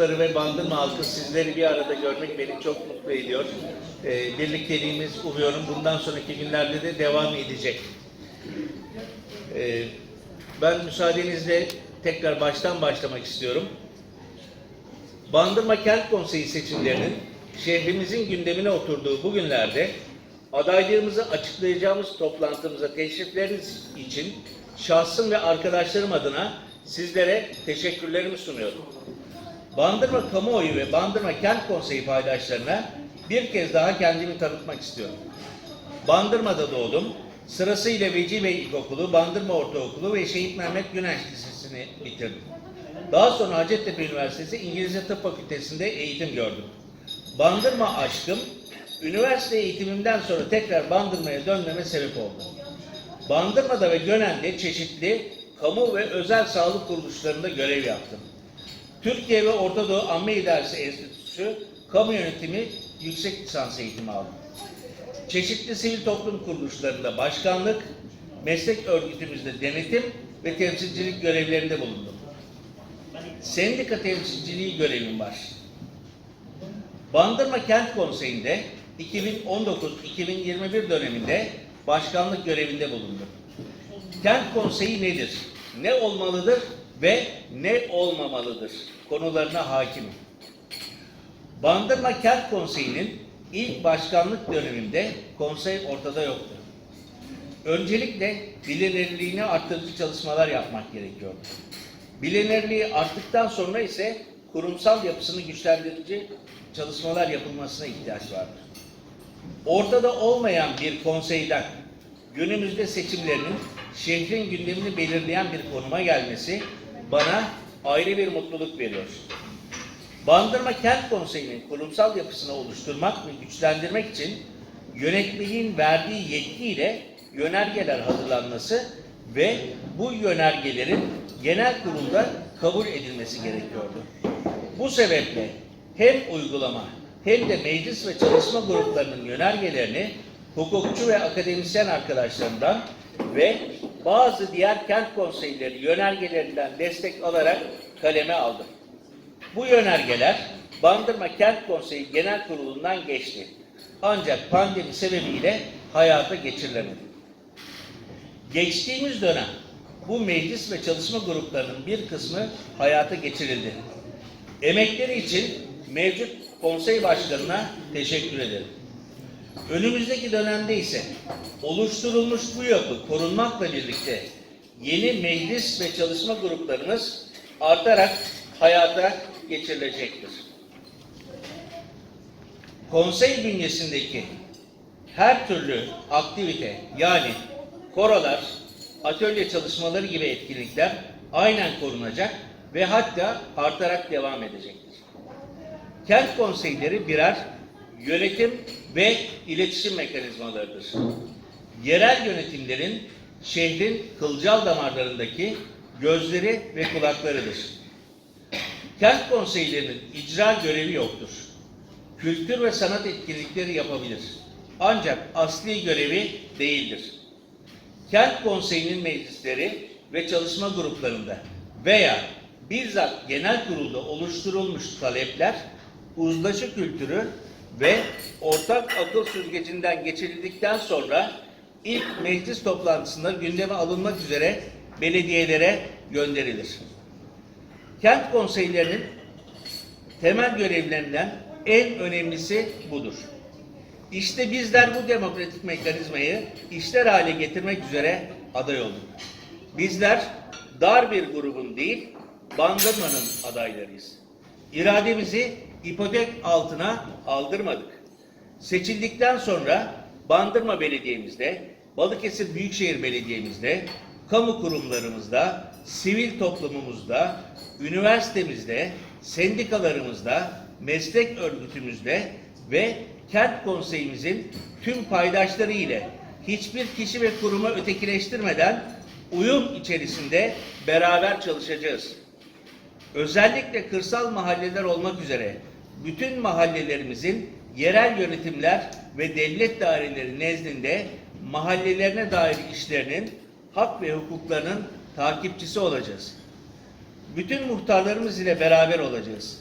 mensupları ve Bandırma halkı sizleri bir arada görmek beni çok mutlu ediyor. Ee, birlikteliğimiz umuyorum bundan sonraki günlerde de devam edecek. Ee, ben müsaadenizle tekrar baştan başlamak istiyorum. Bandırma Kent Konseyi seçimlerinin şehrimizin gündemine oturduğu bu günlerde adaylığımızı açıklayacağımız toplantımıza teşrifleriniz için şahsım ve arkadaşlarım adına sizlere teşekkürlerimi sunuyorum. Bandırma kamuoyu ve Bandırma Kent Konseyi paydaşlarına bir kez daha kendimi tanıtmak istiyorum. Bandırma'da doğdum. Sırasıyla Veci Bey İlkokulu, Bandırma Ortaokulu ve Şehit Mehmet Güneş Lisesi'ni bitirdim. Daha sonra Hacettepe Üniversitesi İngilizce Tıp Fakültesi'nde eğitim gördüm. Bandırma aşkım, üniversite eğitimimden sonra tekrar Bandırma'ya dönmeme sebep oldu. Bandırma'da ve Gönen'de çeşitli kamu ve özel sağlık kuruluşlarında görev yaptım. Türkiye ve Orta Doğu Amme İdaresi Enstitüsü Kamu Yönetimi Yüksek Lisans Eğitimi aldım. Çeşitli sivil toplum kuruluşlarında başkanlık, meslek örgütümüzde denetim ve temsilcilik görevlerinde bulundum. Sendika temsilciliği görevim var. Bandırma Kent Konseyi'nde 2019-2021 döneminde başkanlık görevinde bulundum. Kent Konseyi nedir? Ne olmalıdır ve ne olmamalıdır? Konularına hakimim. Bandırma Kent Konseyi'nin ilk başkanlık döneminde konsey ortada yoktu. Öncelikle bilinirliğini arttırıcı çalışmalar yapmak gerekiyordu. Bilinirliği arttıktan sonra ise kurumsal yapısını güçlendirici çalışmalar yapılmasına ihtiyaç vardır. Ortada olmayan bir konseyden günümüzde seçimlerinin şehrin gündemini belirleyen bir konuma gelmesi bana ayrı bir mutluluk veriyor. Bandırma Kent Konseyi'nin kurumsal yapısını oluşturmak ve güçlendirmek için yönetmeliğin verdiği yetkiyle yönergeler hazırlanması ve bu yönergelerin genel kurulda kabul edilmesi gerekiyordu. Bu sebeple hem uygulama hem de meclis ve çalışma gruplarının yönergelerini hukukçu ve akademisyen arkadaşlarımdan ve bazı diğer kent konseyleri yönergelerinden destek alarak kaleme aldım. Bu yönergeler Bandırma Kent Konseyi Genel Kurulu'ndan geçti. Ancak pandemi sebebiyle hayata geçirilemedi. Geçtiğimiz dönem bu meclis ve çalışma gruplarının bir kısmı hayata geçirildi. Emekleri için mevcut konsey başkanına teşekkür ederim. Önümüzdeki dönemde ise oluşturulmuş bu yapı korunmakla birlikte yeni meclis ve çalışma gruplarımız artarak hayata geçirilecektir. Konsey bünyesindeki her türlü aktivite yani korolar, atölye çalışmaları gibi etkinlikler aynen korunacak ve hatta artarak devam edecektir. Kent konseyleri birer yönetim ve iletişim mekanizmalarıdır. Yerel yönetimlerin şehrin kılcal damarlarındaki gözleri ve kulaklarıdır. Kent konseylerinin icra görevi yoktur. Kültür ve sanat etkinlikleri yapabilir. Ancak asli görevi değildir. Kent konseyinin meclisleri ve çalışma gruplarında veya bizzat genel kurulda oluşturulmuş talepler uzlaşı kültürü ve ortak akıl süzgecinden geçirildikten sonra ilk meclis toplantısında gündeme alınmak üzere belediyelere gönderilir. Kent konseylerinin temel görevlerinden en önemlisi budur. İşte bizler bu demokratik mekanizmayı işler hale getirmek üzere aday olduk. Bizler dar bir grubun değil, Bandırma'nın adaylarıyız. İrademizi ipotek altına aldırmadık. Seçildikten sonra Bandırma Belediye'mizde, Balıkesir Büyükşehir Belediye'mizde, kamu kurumlarımızda, sivil toplumumuzda, üniversitemizde, sendikalarımızda, meslek örgütümüzde ve kent konseyimizin tüm paydaşları ile hiçbir kişi ve kurumu ötekileştirmeden uyum içerisinde beraber çalışacağız. Özellikle kırsal mahalleler olmak üzere bütün mahallelerimizin yerel yönetimler ve devlet daireleri nezdinde mahallelerine dair işlerinin hak ve hukuklarının takipçisi olacağız. Bütün muhtarlarımız ile beraber olacağız.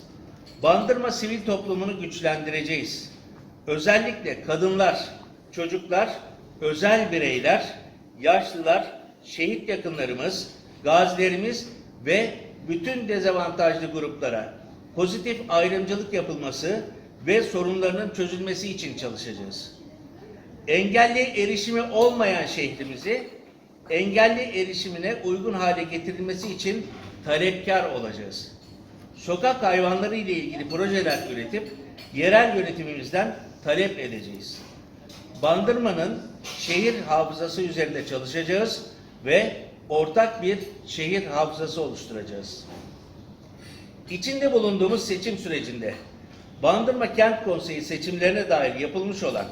Bandırma sivil toplumunu güçlendireceğiz. Özellikle kadınlar, çocuklar, özel bireyler, yaşlılar, şehit yakınlarımız, gazilerimiz ve bütün dezavantajlı gruplara pozitif ayrımcılık yapılması ve sorunlarının çözülmesi için çalışacağız. Engelli erişimi olmayan şehrimizi engelli erişimine uygun hale getirilmesi için talepkar olacağız. Sokak hayvanları ile ilgili projeler üretip yerel yönetimimizden talep edeceğiz. Bandırma'nın şehir hafızası üzerinde çalışacağız ve ortak bir şehir hafızası oluşturacağız. İçinde bulunduğumuz seçim sürecinde Bandırma Kent Konseyi seçimlerine dair yapılmış olan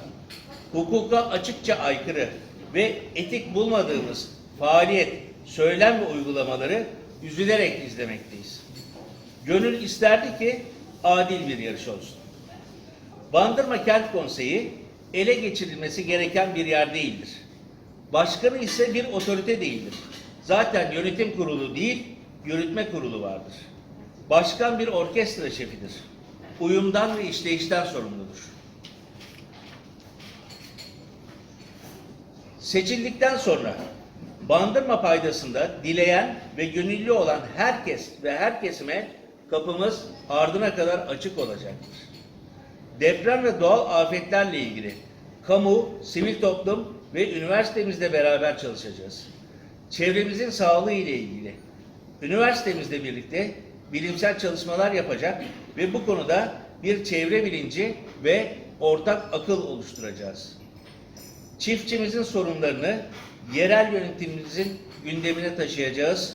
hukuka açıkça aykırı ve etik bulmadığımız faaliyet, söylem ve uygulamaları üzülerek izlemekteyiz. Gönül isterdi ki adil bir yarış olsun. Bandırma Kent Konseyi ele geçirilmesi gereken bir yer değildir. Başkanı ise bir otorite değildir. Zaten yönetim kurulu değil, yürütme kurulu vardır. Başkan bir orkestra şefidir. Uyumdan ve işleyişten sorumludur. Seçildikten sonra bandırma paydasında dileyen ve gönüllü olan herkes ve her kesime kapımız ardına kadar açık olacaktır. Deprem ve doğal afetlerle ilgili kamu, sivil toplum ve üniversitemizle beraber çalışacağız. Çevremizin sağlığı ile ilgili üniversitemizle birlikte bilimsel çalışmalar yapacak ve bu konuda bir çevre bilinci ve ortak akıl oluşturacağız çiftçimizin sorunlarını yerel yönetimimizin gündemine taşıyacağız.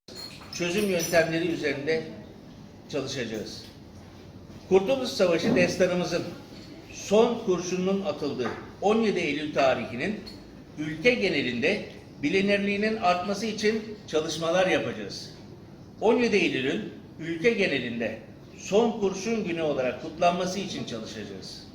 Çözüm yöntemleri üzerinde çalışacağız. Kurtuluş Savaşı destanımızın son kurşunun atıldığı 17 Eylül tarihinin ülke genelinde bilinirliğinin artması için çalışmalar yapacağız. 17 Eylül'ün ülke genelinde son kurşun günü olarak kutlanması için çalışacağız.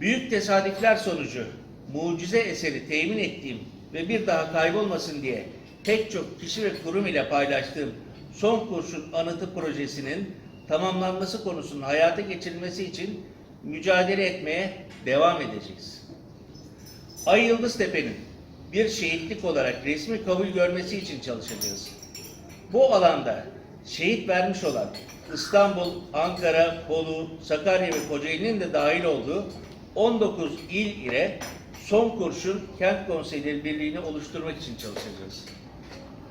Büyük tesadüfler sonucu mucize eseri temin ettiğim ve bir daha kaybolmasın diye pek çok kişi ve kurum ile paylaştığım son kurşun anıtı projesinin tamamlanması konusunun hayata geçirilmesi için mücadele etmeye devam edeceğiz. Ay Yıldız Tepe'nin bir şehitlik olarak resmi kabul görmesi için çalışacağız. Bu alanda şehit vermiş olan İstanbul, Ankara, Bolu, Sakarya ve Kocaeli'nin de dahil olduğu 19 il ile son kurşun kent konseyleri birliğini oluşturmak için çalışacağız.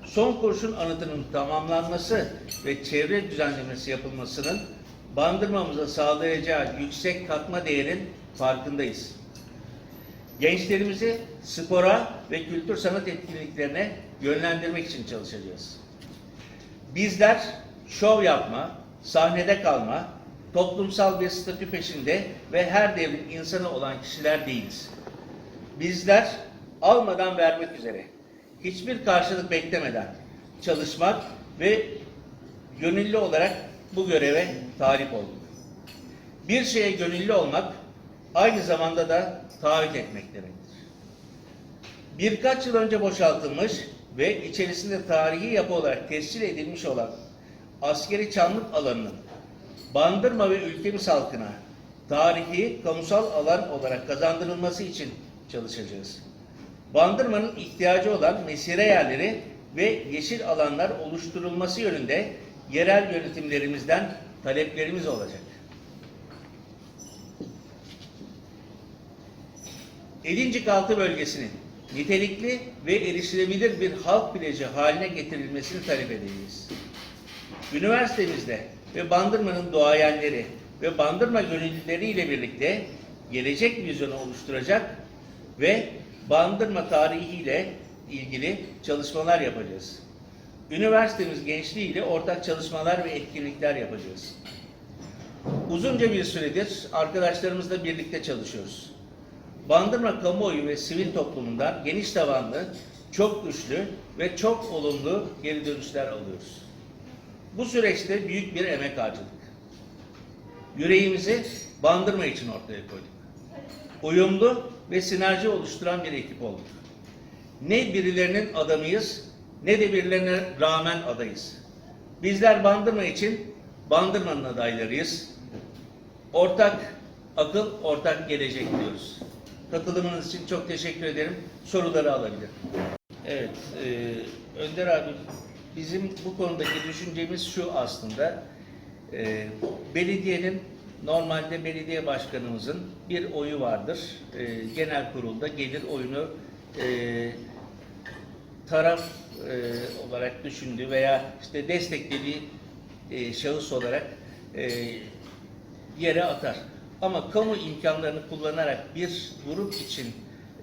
Son kurşun anıtının tamamlanması ve çevre düzenlemesi yapılmasının bandırmamıza sağlayacağı yüksek katma değerin farkındayız. Gençlerimizi spora ve kültür sanat etkinliklerine yönlendirmek için çalışacağız. Bizler şov yapma, sahnede kalma, toplumsal bir statü peşinde ve her devrin insanı olan kişiler değiliz. Bizler almadan vermek üzere, hiçbir karşılık beklemeden çalışmak ve gönüllü olarak bu göreve talip olduk. Bir şeye gönüllü olmak aynı zamanda da taahhüt etmek demektir. Birkaç yıl önce boşaltılmış ve içerisinde tarihi yapı olarak tescil edilmiş olan askeri çamlık alanının Bandırma ve ülkemiz halkına tarihi kamusal alan olarak kazandırılması için çalışacağız. Bandırma'nın ihtiyacı olan mesire yerleri ve yeşil alanlar oluşturulması yönünde yerel yönetimlerimizden taleplerimiz olacak. Edincik Altı bölgesinin nitelikli ve erişilebilir bir halk plajı haline getirilmesini talep edeceğiz. Üniversitemizde ve Bandırma'nın doğayenleri ve Bandırma gönüllüleri ile birlikte gelecek vizyonu oluşturacak ve Bandırma tarihiyle ilgili çalışmalar yapacağız. Üniversitemiz gençliğiyle ortak çalışmalar ve etkinlikler yapacağız. Uzunca bir süredir arkadaşlarımızla birlikte çalışıyoruz. Bandırma kamuoyu ve sivil toplumundan geniş tabanlı, çok güçlü ve çok olumlu geri dönüşler alıyoruz. Bu süreçte büyük bir emek harcadık. Yüreğimizi bandırma için ortaya koyduk. Uyumlu ve sinerji oluşturan bir ekip olduk. Ne birilerinin adamıyız ne de birilerine rağmen adayız. Bizler bandırma için Bandırma'nın adaylarıyız. Ortak akıl, ortak gelecek diyoruz. Katılımınız için çok teşekkür ederim. Soruları alabilirim. Evet, e, Önder abi bizim bu konudaki düşüncemiz şu aslında. E, belediyenin normalde belediye başkanımızın bir oyu vardır. E, genel kurulda gelir oyunu e, taraf e, olarak düşündüğü veya işte desteklediği e, şahıs olarak e, yere atar. Ama kamu imkanlarını kullanarak bir grup için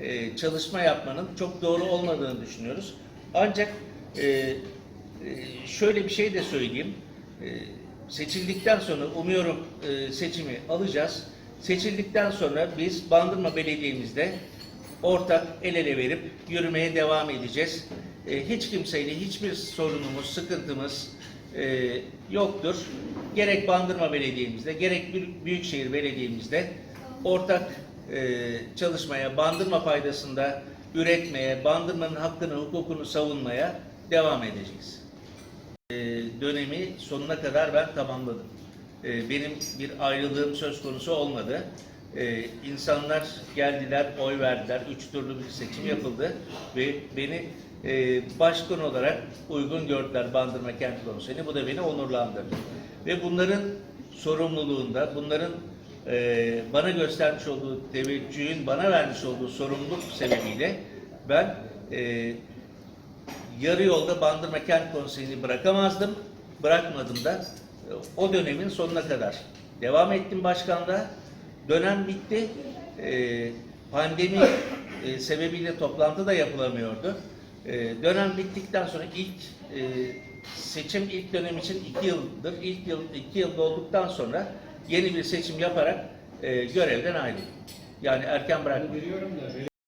e, çalışma yapmanın çok doğru olmadığını düşünüyoruz. Ancak e, e, şöyle bir şey de söyleyeyim. E, seçildikten sonra umuyorum e, seçimi alacağız. Seçildikten sonra biz Bandırma Belediye'mizde ortak el ele verip yürümeye devam edeceğiz. E, hiç kimseyle hiçbir sorunumuz, sıkıntımız e, yoktur. Gerek Bandırma Belediye'mizde, gerek Büyük- Büyükşehir Belediye'mizde ortak e, çalışmaya, Bandırma faydasında üretmeye, Bandırma'nın hakkını, hukukunu savunmaya devam edeceğiz. E, dönemi sonuna kadar ben tamamladım. E, benim bir ayrılığım söz konusu olmadı. E, insanlar geldiler, oy verdiler. Üç turlu bir seçim yapıldı ve beni e, başkan olarak uygun gördüler Bandırma Kent Konseyi'ne. Bu da beni onurlandırdı. Ve bunların sorumluluğunda, bunların e, bana göstermiş olduğu teveccühün, bana vermiş olduğu sorumluluk sebebiyle ben e, yarı yolda Bandırma Kent Konseyi'ni bırakamazdım. Bırakmadım da e, o dönemin sonuna kadar. Devam ettim başkanlığa. Dönem bitti. E, pandemi e, sebebiyle toplantı da yapılamıyordu. E, dönem bittikten sonra ilk e, seçim ilk dönem için iki yıldır. İlk yıl iki yıl olduktan sonra yeni bir seçim yaparak e, görevden ayrıldım. Yani erken da